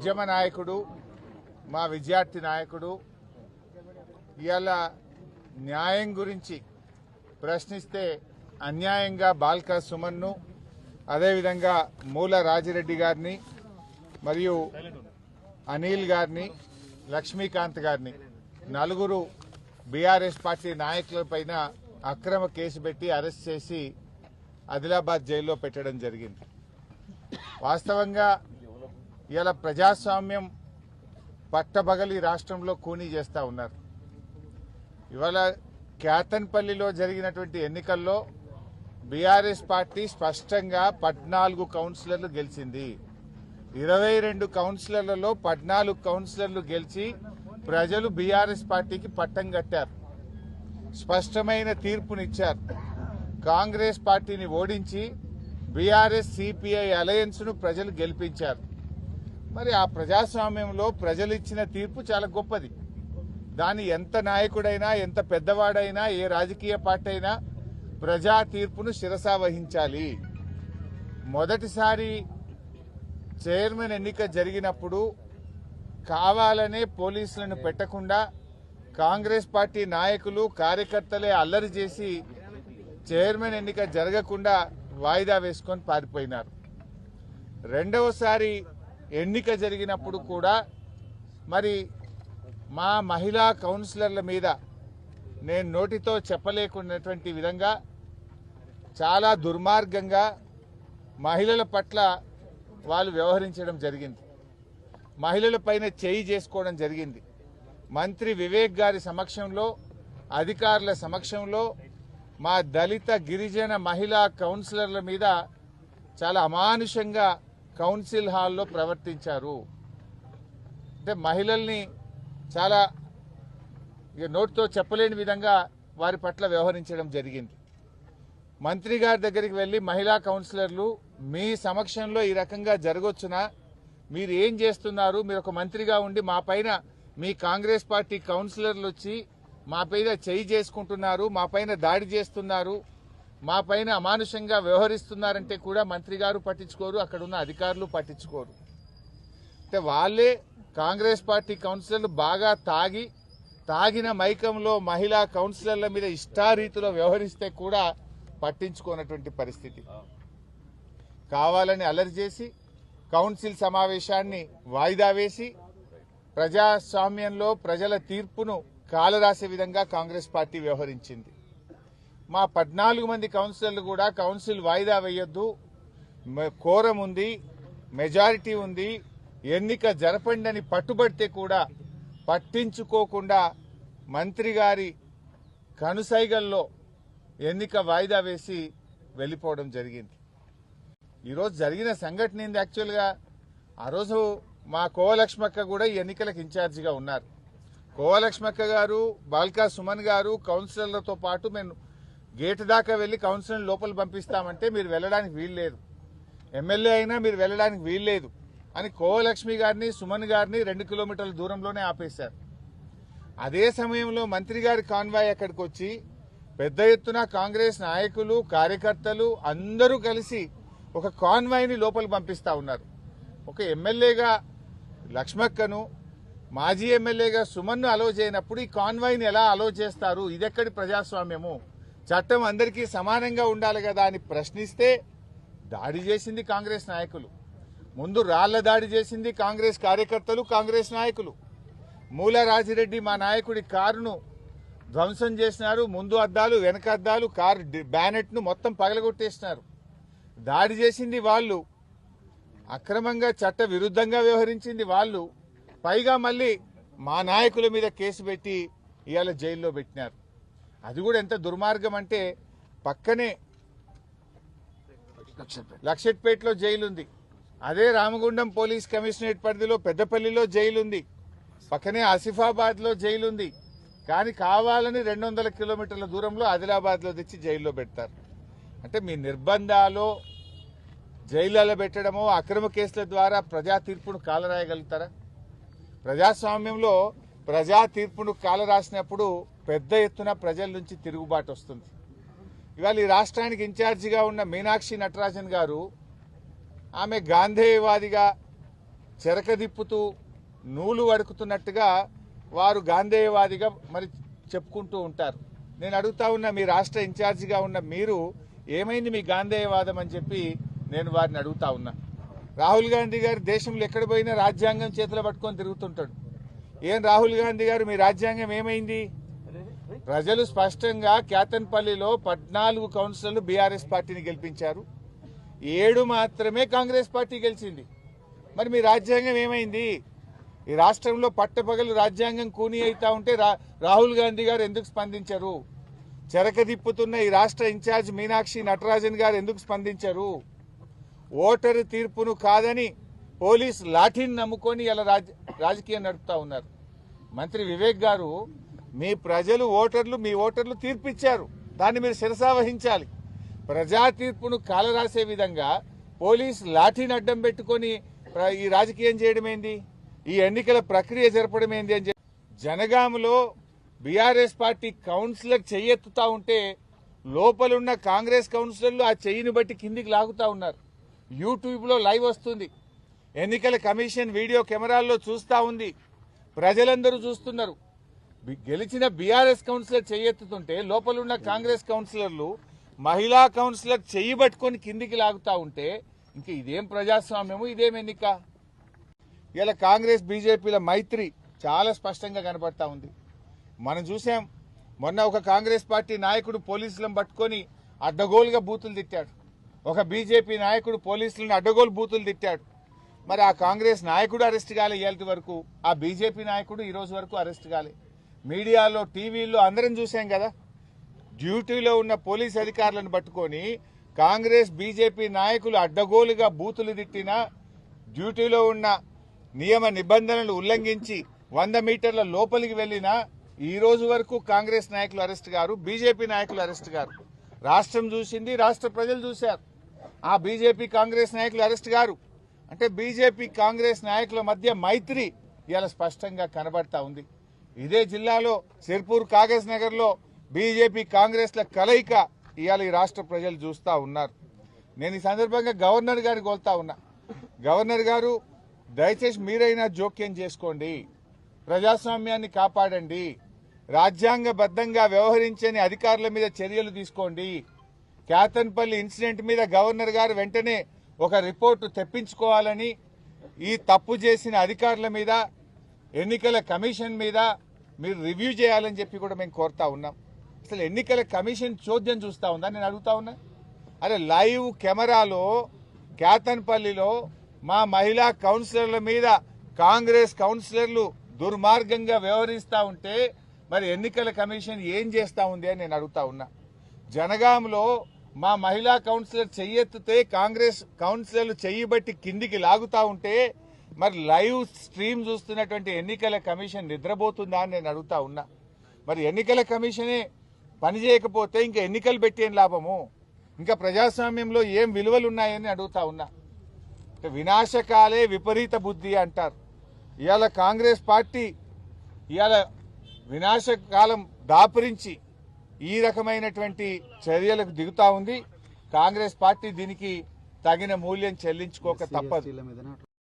ఉద్యమ నాయకుడు మా విద్యార్థి నాయకుడు ఇవాళ న్యాయం గురించి ప్రశ్నిస్తే అన్యాయంగా బాల్కా సుమన్ను అదేవిధంగా మూల రాజిరెడ్డి గారిని మరియు అనిల్ గారిని లక్ష్మీకాంత్ గారిని. నలుగురు బీఆర్ఎస్ పార్టీ నాయకులపైన అక్రమ కేసు పెట్టి అరెస్ట్ చేసి ఆదిలాబాద్ జైల్లో పెట్టడం జరిగింది. వాస్తవంగా ఇలా ప్రజాస్వామ్యం పట్టబగలి రాష్ట్రంలో కూనీ చేస్తా ఉన్నారు. ఇవాళ కేతన్పల్లిలో జరిగినటువంటి ఎన్నికల్లో బీఆర్ఎస్ పార్టీ స్పష్టంగా పద్నాలుగు కౌన్సిలర్లు గెలిచింది. ఇరవై రెండు కౌన్సిలర్లలో పద్నాలుగు కౌన్సిలర్లు గెలిచి ప్రజలు బీఆర్ఎస్ పార్టీకి పట్టం కట్టారు. స్పష్టమైన తీర్పునిచ్చారు. కాంగ్రెస్ పార్టీని ఓడించి బీఆర్ఎస్ సిపిఐ అలయన్స్ను ప్రజలు గెలిపించారు. మరి ఆ ప్రజాస్వామ్యంలో ప్రజలు ఇచ్చిన తీర్పు చాలా గొప్పది. దాని ఎంత నాయకుడైనా ఎంత పెద్దవాడైనా ఏ రాజకీయ పార్టీ అయినా ప్రజా తీర్పును శిరసా వహించాలి. మొదటిసారి చైర్మన్ ఎన్నిక జరిగినప్పుడు కావాలనే పోలీసులను పెట్టకుండా కాంగ్రెస్ పార్టీ నాయకులు కార్యకర్తలే అల్లరి చేసి చైర్మన్ ఎన్నిక జరగకుండా వాయిదా వేసుకొని పారిపోయినారు. రెండవసారి ఎన్నిక జరిగినప్పుడు కూడా మరి మా మహిళా కౌన్సిలర్ల మీద నేను నోటితో చెప్పలేకున్నటువంటి విధంగా చాలా దుర్మార్గంగా మహిళల పట్ల వాళ్ళు వ్యవహరించడం జరిగింది. మహిళల పైన చేయి చేసుకోవడం జరిగింది. మంత్రి వివేక్ గారి సమక్షంలో అధికారుల సమక్షంలో మా దళిత గిరిజన మహిళా కౌన్సిలర్ల మీద చాలా అమానుషంగా కౌన్సిల్ హాల్లో ప్రవర్తించారు. అంటే మహిళల్ని చాలా ఇక నోటితో చెప్పలేని విధంగా వారి పట్ల వ్యవహరించడం జరిగింది. మంత్రి గారి దగ్గరికి వెళ్ళి మహిళా కౌన్సిలర్లు మీ సమక్షంలో ఈ రకంగా జరగొచ్చునా? మీరు ఏం చేస్తున్నారు? మీరు ఒక మంత్రిగా ఉండి మా పైన మీ కాంగ్రెస్ పార్టీ కౌన్సిలర్లు వచ్చి మా పైన చేయి చేసుకుంటున్నారు మా పైన దాడి చేస్తున్నారు. మా పైన అమానుషంగా వ్యవహరిస్తున్నారంటే కూడా మంత్రి గారు పట్టించుకోరు అక్కడ ఉన్న అధికారులు పట్టించుకోరు. అంటే వాళ్ళే కాంగ్రెస్ పార్టీ కౌన్సిలర్లు బాగా తాగి తాగిన మైకంలో మహిళా కౌన్సిలర్ల మీద ఇష్టారీతిలో వ్యవహరిస్తే కూడా పట్టించుకోనటువంటి పరిస్థితి. కావాలని అలరి చేసి కౌన్సిల్ సమావేశాన్ని వాయిదా వేసి ప్రజాస్వామ్యంలో ప్రజల తీర్పును కాలరాసే విధంగా కాంగ్రెస్ పార్టీ వ్యవహరించింది. మా పద్నాలుగు మంది కౌన్సిలర్లు కూడా కౌన్సిల్ వాయిదా వేయొద్దు. కోరం ఉంది మెజారిటీ ఉంది ఎన్నిక జరపండి అని పట్టుబడితే కూడా పట్టించుకోకుండా మంత్రి గారి కనుసైగల్లో ఎన్నిక వాయిదా వేసి వెళ్ళిపోవడం జరిగింది. ఈరోజు జరిగిన సంఘటన ఏంది యాక్చువల్గా? ఆ రోజు మా కోవలక్ష్మక్క కూడా ఎన్నికలకు ఇన్ఛార్జిగా ఉన్నారు. కోవలక్ష్మక్క గారు బాల్కా సుమన్ గారు కౌన్సిలర్లతో పాటు మేము గేటు దాకా వెళ్ళి కౌన్సిలర్ లోపల పంపిస్తామంటే మీరు వెళ్ళడానికి వీల్లేదు ఎమ్మెల్యే అయినా మీరు వెళ్ళడానికి వీల్లేదు అని కోవలక్ష్మి గారిని సుమన్ గారిని రెండు కిలోమీటర్ల దూరంలోనే ఆపేశారు. అదే సమయంలో మంత్రి గారి కాన్వాయ్ అక్కడికి వచ్చి పెద్ద ఎత్తున కాంగ్రెస్ నాయకులు కార్యకర్తలు అందరూ కలిసి ఒక కాన్వాయ్ని లోపల పంపిస్తా ఉన్నారు. ఒక ఎమ్మెల్యేగా లక్ష్మక్కను మాజీ ఎమ్మెల్యేగా సుమన్ను అలో చేయనప్పుడు ఈ కాన్వాయ్ని ఎలా అలో చేస్తారు? ఇదెక్కడి ప్రజాస్వామ్యము? చట్టం అందరికీ సమానంగా ఉండాలి కదా అని ప్రశ్నిస్తే దాడి చేసింది కాంగ్రెస్ నాయకులు. ముందు రాళ్ళ దాడి చేసింది కాంగ్రెస్ కార్యకర్తలు కాంగ్రెస్ నాయకులు. మూలరాజిరెడ్డి మా నాయకుడి కారును ధ్వంసం చేసినారు. ముందు అద్దాలు వెనక అద్దాలు కారు బ్యానెట్ను మొత్తం పగలగొట్టేసినారు. దాడి చేసింది వాళ్ళు. అక్రమంగా చట్ట విరుద్ధంగా వ్యవహరించింది వాళ్ళు. పైగా మళ్ళీ మా నాయకుల మీద కేసు పెట్టి ఇవాళ జైల్లో పెట్టినారు. అది కూడా ఎంత దుర్మార్గం అంటే పక్కనే లక్షట్పేటలో జైలు ఉంది అదే రామగుండం పోలీస్ కమిషనరేట్ పరిధిలో పెద్దపల్లిలో జైలు ఉంది పక్కనే ఆసిఫాబాద్లో జైలు ఉంది కానీ కావాలని రెండు వందల కిలోమీటర్ల దూరంలో ఆదిలాబాద్లో తెచ్చి జైల్లో పెడతారు. అంటే మీ నిర్బంధాలు జైళ్ళలో పెట్టడము అక్రమ కేసుల ద్వారా ప్రజా తీర్పును కాలరాయగలుగుతారా? ప్రజాస్వామ్యంలో ప్రజా తీర్పును కాలరాసినప్పుడు పెద్ద ఎత్తున ప్రజల నుంచి తిరుగుబాటు వస్తుంది. ఇవాళ ఈ రాష్ట్రానికి ఇన్ఛార్జిగా ఉన్న మీనాక్షి నటరాజన్ గారు ఆమె గాంధేయవాదిగా చెరకదిప్పుతూ నూలు వడుకుతున్నట్టుగా వారు గాంధేయవాదిగా మరి చెప్పుకుంటూ ఉంటారు. నేను అడుగుతా ఉన్న మీ రాష్ట్ర ఇన్ఛార్జిగా ఉన్న మీరు ఏమైంది మీ గాంధేయవాదం అని చెప్పి నేను వారిని అడుగుతా ఉన్నా. రాహుల్ గాంధీ గారు దేశంలో ఎక్కడ పోయినా రాజ్యాంగం చేతిలో పట్టుకొని తిరుగుతుంటాడు. ఏం రాహుల్ గాంధీ గారు మీ రాజ్యాంగం ఏమైంది? ప్రజలు స్పష్టంగా క్యాతన్పల్లిలో పద్నాలుగు కౌన్సిలర్లు బీఆర్ఎస్ పార్టీని గెలిపించారు. ఏడు మాత్రమే కాంగ్రెస్ పార్టీ గెలిచింది. మరి మీ రాజ్యాంగం ఏమైంది? ఈ రాష్ట్రంలో పట్టపగలు రాజ్యాంగం కూని అవుతా ఉంటే రా- రాహుల్ గాంధీ గారు ఎందుకు స్పందించరు? చెరకదిప్పుతున్న ఈ రాష్ట్ర ఇన్ఛార్జ్ మీనాక్షి నటరాజన్ గారు ఎందుకు స్పందించరు? ఓటరు తీర్పును కాదని పోలీస్ లాఠీని నమ్ముకొని ఇలా రాజకీయం నడుపుతా ఉన్నారు. మంత్రి వివేక్ గారు మీ ప్రజలు ఓటర్లు మీ ఓటర్లు తీర్పిచ్చారు. దాన్ని మీరు శిరసా వహించాలి. ప్రజా తీర్పును కాలరాసే విధంగా పోలీస్ లాఠీని అడ్డం పెట్టుకొని ఈ రాజకీయం చేయడమేంది? ఈ ఎన్నికల ప్రక్రియ జరపడమేంది అని చెప్పి. జనగాములో బీఆర్ఎస్ పార్టీ కౌన్సిలర్ చెయ్యెత్తుతా ఉంటే లోపలున్న కాంగ్రెస్ కౌన్సిలర్లు ఆ చెయ్యిని బట్టి కిందికి లాగుతా ఉన్నారు. యూట్యూబ్లో లైవ్ వస్తుంది. ఎన్నికల కమిషన్ వీడియో కెమెరాల్లో చూస్తూ ఉంది. ప్రజలందరూ చూస్తున్నారు. గెలిచిన బీఆర్ఎస్ కౌన్సిలర్ చెయ్యెత్తుతుంటే లోపలున్న కాంగ్రెస్ కౌన్సిలర్లు మహిళా కౌన్సిలర్ చెయ్యి పట్టుకొని కిందికి లాగుతా ఉంటే ఇంక ఇదేం ప్రజాస్వామ్యము ఇదేం ఎన్నిక? ఇలా కాంగ్రెస్ బీజేపీల మైత్రి చాలా స్పష్టంగా కనబడతా ఉంది. మనం చూసాం మొన్న ఒక కాంగ్రెస్ పార్టీ నాయకుడు పోలీసులను పట్టుకొని అడ్డగోలుగా బూతులు తిట్టాడు. ఒక బీజేపీ నాయకుడు పోలీసులను అడ్డగోలు బూతులు తిట్టాడు. మరి ఆ కాంగ్రెస్ నాయకుడు అరెస్ట్ కాలే ఇవాళ వరకు ఆ బీజేపీ నాయకుడు ఈ రోజు వరకు అరెస్ట్ కాలే. మీడియాలో టీవీల్లో అందరం చూసాం కదా. డ్యూటీలో ఉన్న పోలీస్ అధికారులను పట్టుకొని కాంగ్రెస్ బీజేపీ నాయకులు అడ్డగోలుగా బూతులు తిట్టినా డ్యూటీలో ఉన్న నియమ నిబంధనలు ఉల్లంఘించి వంద మీటర్ల లోపలికి వెళ్ళినా ఈ రోజు వరకు కాంగ్రెస్ నాయకులు అరెస్ట్ గారు బీజేపీ నాయకులు అరెస్ట్ గారు. రాష్ట్రం చూసింది రాష్ట్ర ప్రజలు చూశారు. ఆ బీజేపీ కాంగ్రెస్ నాయకులు అరెస్ట్ గారు. అంటే బీజేపీ కాంగ్రెస్ నాయకుల మధ్య మైత్రి ఇలా స్పష్టంగా కనబడతా ఉంది. ఇదే జిల్లాలో సిర్పూర్ కాగజ్ నగర్లో బీజేపీ కాంగ్రెస్ల కలయిక ఇవాళ ఈ రాష్ట్ర ప్రజలు చూస్తా ఉన్నారు. నేను ఈ సందర్భంగా గవర్నర్ గారిని కోల్తా ఉన్నా. గవర్నర్ గారు దయచేసి మీరైనా జోక్యం చేసుకోండి. ప్రజాస్వామ్యాన్ని కాపాడండి. రాజ్యాంగబద్ధంగా వ్యవహరించని అధికారుల మీద చర్యలు తీసుకోండి. కేతన్పల్లి ఇన్సిడెంట్ మీద గవర్నర్ గారు వెంటనే ఒక రిపోర్టు తెప్పించుకోవాలని ఈ తప్పు చేసిన అధికారుల మీద ఎన్నికల కమిషన్ మీద మీరు రివ్యూ చేయాలని చెప్పి కూడా మేము కోరుతా ఉన్నాం. అసలు ఎన్నికల కమిషన్ చోద్యం చూస్తూ ఉందా? నేను అడుగుతా ఉన్నా. అరే లైవ్ కెమెరాలో కేతన్పల్లిలో మా మహిళా కౌన్సిలర్ల మీద కాంగ్రెస్ కౌన్సిలర్లు దుర్మార్గంగా వ్యవహరిస్తూ ఉంటే మరి ఎన్నికల కమిషన్ ఏం చేస్తూ ఉంది అని నేను అడుగుతా ఉన్నా. జనగాంలో మా మహిళా కౌన్సిలర్ చెయ్యెత్తితే కాంగ్రెస్ కౌన్సిలర్లు చెయ్యి బట్టి కిందికి లాగుతూ ఉంటే మరి లైవ్ స్ట్రీమ్ చూస్తున్నటువంటి ఎన్నికల కమిషన్ నిద్రపోతుందా అని నేను అడుగుతా ఉన్నా. మరి ఎన్నికల కమిషనే పని చేయకపోతే ఇంకా ఎన్నికలు పెట్టి లాభము? ఇంకా ప్రజాస్వామ్యంలో ఏం విలువలు ఉన్నాయని అడుగుతా ఉన్నా. వినాశకాలే విపరీత బుద్ధి అంటారు. ఇవాళ కాంగ్రెస్ పార్టీ ఇవాళ వినాశకాలం దాపురించి ఈ రకమైనటువంటి చర్యలకు దిగుతా ఉంది. కాంగ్రెస్ పార్టీ దీనికి తగిన మూల్యం చెల్లించుకోక తప్పదు.